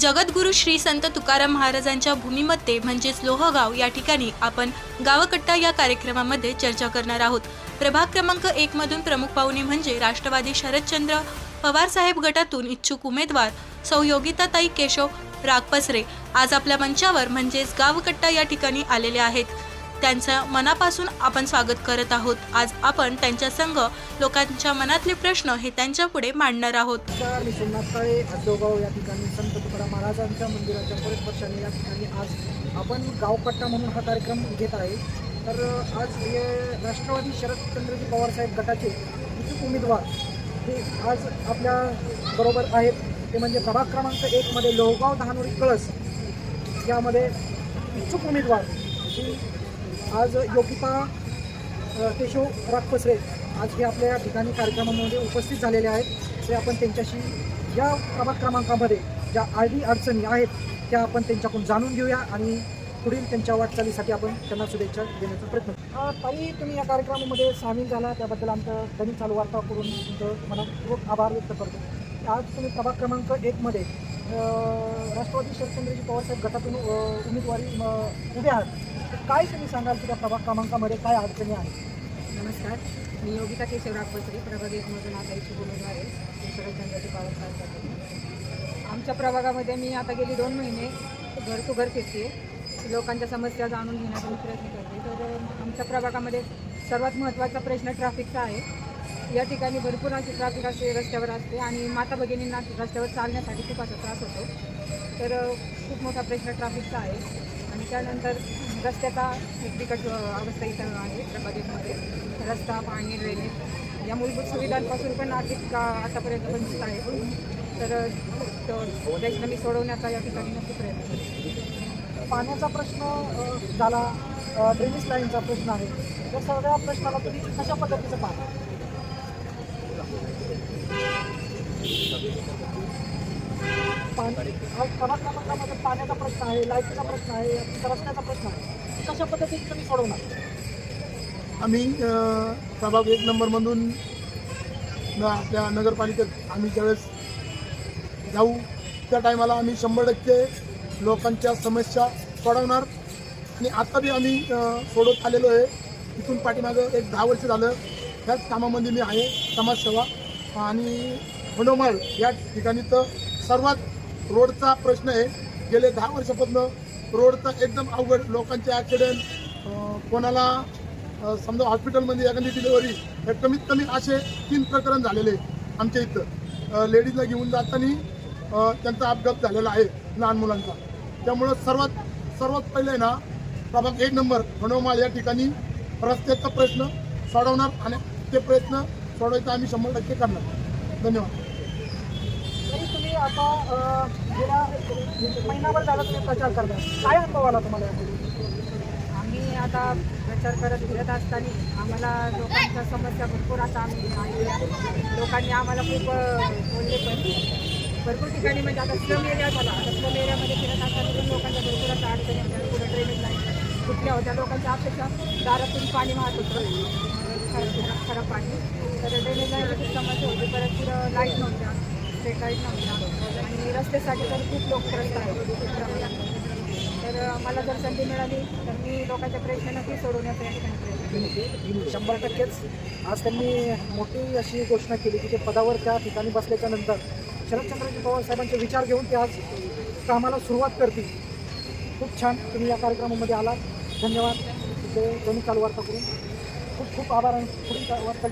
जगद्गुरू श्री संत तुकाराम महाराजांच्या भूमीमध्ये म्हणजेच लोहगाव या ठिकाणी आपण गावकट्टा या कार्यक्रमामध्ये चर्चा करणार आहोत. प्रभाग क्रमांक एक मधून प्रमुख पाहुणे म्हणजे राष्ट्रवादी शरदचंद्र पवार साहेब गटातून इच्छुक उमेदवार सौ योगिताताई केशव रागपसरे. आज आपल्या मंचावर म्हणजेच गावकट्टा या ठिकाणी आलेले आहेत. त्यांचं मनापासून आपण स्वागत करत आहोत. आज आपण त्यांच्या संघ लोकांच्या मनातले प्रश्न हे त्यांच्या पुढे मांडणार आहोत. मी सोमनाथ काळे आजोगाव या ठिकाणी संत तुकाराम महाराजांच्या मंदिराच्या परत या ठिकाणी आज आपण गावकट्टा म्हणून हा कार्यक्रम घेत आहे. तर आज हे राष्ट्रवादी शरदचंद्रजी पवारसाहेब गटाचे इच्छुक उमेदवार हे आज आपल्या बरोबर आहेत. ते म्हणजे प्रभाग क्रमांक एकमध्ये लोहगाव दहानोरी कळस यामध्ये इच्छुक उमेदवार ही आज योगिता केशव राखपसरे आज हे आपल्या या ठिकाणी कार्यक्रमामध्ये उपस्थित झालेले आहेत. ते आपण त्यांच्याशी या प्रभाग क्रमांकामध्ये ज्या आडी अडचणी आहेत त्या आपण त्यांच्याकडून जाणून घेऊया आणि पुढील त्यांच्या वाटचालीसाठी आपण त्यांना शुभेच्छा देण्याचा प्रयत्न ताई तुम्ही या कार्यक्रमामध्ये सामील झाला. त्याबद्दल आमचं धनी चालू वार्ता करून तुमचं मनापूर्वक आभार व्यक्त करतो. आज तुम्ही प्रभाग क्रमांक एकमध्ये राष्ट्रवादी शरदचंद्रजी पवारसाहेब गटातून उमेदवारी म, उभे आहात. तर काय तुम्ही सांगाल तुझ्या प्रभाग क्रमांकामध्ये? काय अडचणी आहेत? नमस्कार. मी योगिता केशव रागपसरे प्रभाग एकमधून आता इच्छुक उमेदवार आहे. मी शरदचंद्रजी पवार आमच्या प्रभागामध्ये मी आता गेली दोन महिने घर टू घर फिरते लोकांच्या समस्या जाणून घेण्याचा प्रयत्न करते. तर आमच्या प्रभागामध्ये सर्वात महत्त्वाचा प्रश्न ट्रॅफिकचा आहे. या ठिकाणी भरपूर अशी ट्रॅफिक असे रस्त्यावर असते आणि माता भगिनींना रस्त्यावर चालण्यासाठी खूप असा त्रास होतो. तर खूप मोठा प्रश्न ट्रॅफिकचा आहे. आणि त्यानंतर रस्त्याचा एक बिकट अवस्था इथं आहे प्रभागामध्ये रस्ता पाणी ड्रेनेज या मूलभूत सुविधांपासून पण आर्थिक का आतापर्यंत वंचित आहे. तर अ, मी सोडवण्याचा या ठिकाणी नक्की प्रयत्न करेन. पाण्याचा प्रश्न झाला ड्रेनेज लाईनचा प्रश्न आहे. या सगळ्या प्रश्नाला तुम्ही कशा पद्धतीचं पाहता? पाणी आज क्रमांकामध्ये पाण्याचा प्रश्न आहे लाईटचा प्रश्न आहे रस्त्याचा प्रश्न आहे. कशा पद्धतीने तुम्ही सोडवणार. आम्ही सभाग प्रभाग एक नंबरमधून न आपल्या नगरपालिकेत आम्ही ज्यावेळेस जाऊ त्या टायमाला आम्ही शंभर टक्के लोकांच्या समस्या सोडवणार. आणि आता बी आम्ही सोडवत आलेलो आहे. इथून पाठीमागं एक दहा वर्ष झालं त्याच कामामध्ये मी आहे समाजसेवा. आणि हनुमाळ या ठिकाणी तर सर्वात रोडचा प्रश्न आहे. गेले दहा वर्षापासून रोडचा एकदम अवघड लोकांचे ॲक्सिडेंट कोणाला समजा हॉस्पिटलमध्ये एखादी डिलिव्हरी हे कमीत कमी असे तीन प्रकरण झालेले आहे आमच्या इथं. लेडीजला घेऊन जाताना त्यांचा अपघात झालेला आहे लहान मुलांचा. त्यामुळं सर्वात सर्वात पहिले ना प्रभाग एक नंबर हनुमाळ या ठिकाणी रस्त्याचा प्रश्न सोडवणार आणि ते प्रयत्न सोडवायचा आम्ही शंभर टक्के करणार. धन्यवाद. आता गेल्या महिनाभर झाला तुम्ही प्रचार करता. काय अनुभव आला तुम्हाला आम्ही आता प्रचार करत फिरत असताना आम्हाला लोकांच्या समस्या भरपूर आता आम्ही ऐकल्या लोकांनी आम्हाला खूप बोलले पण. भरपूर ठिकाणी म्हणजे आता स्लम एरिया झाला. आता स्लम एरियामध्ये फिरत असताना लोकांच्या भरपूर आता अडचणी होत्या. पुढे ड्रेनेज लाईन कुठल्या होत्या. लोकांच्या अपेक्षा दारातून पाणी वाहत होतं. खराब खराब पाणी. तर ड्रेनेज लाईन समस्या होती. परत पुढं लाइट नव्हत्या. स्ट्रीट लाइट आणि रस्त्यासाठी तर खूप लोक त्रस्त आहेत. तर मला जर संधी मिळाली तर मी लोकांच्या प्रयत्न नक्की सोडवण्याचा या ठिकाणी शंभर टक्केच. आज त्यांनी मोठी अशी घोषणा केली की ते पदावर त्या ठिकाणी बसल्याच्या नंतर शरदचंद्रजी पवार साहेबांचे विचार घेऊन ते आज कामाला सुरुवात करतील. खूप छान तुम्ही या कार्यक्रमामध्ये आलात. धन्यवाद. ते दोन्ही चालू वार्ता करून खूप खूप आभार आणि पुढील वार्ता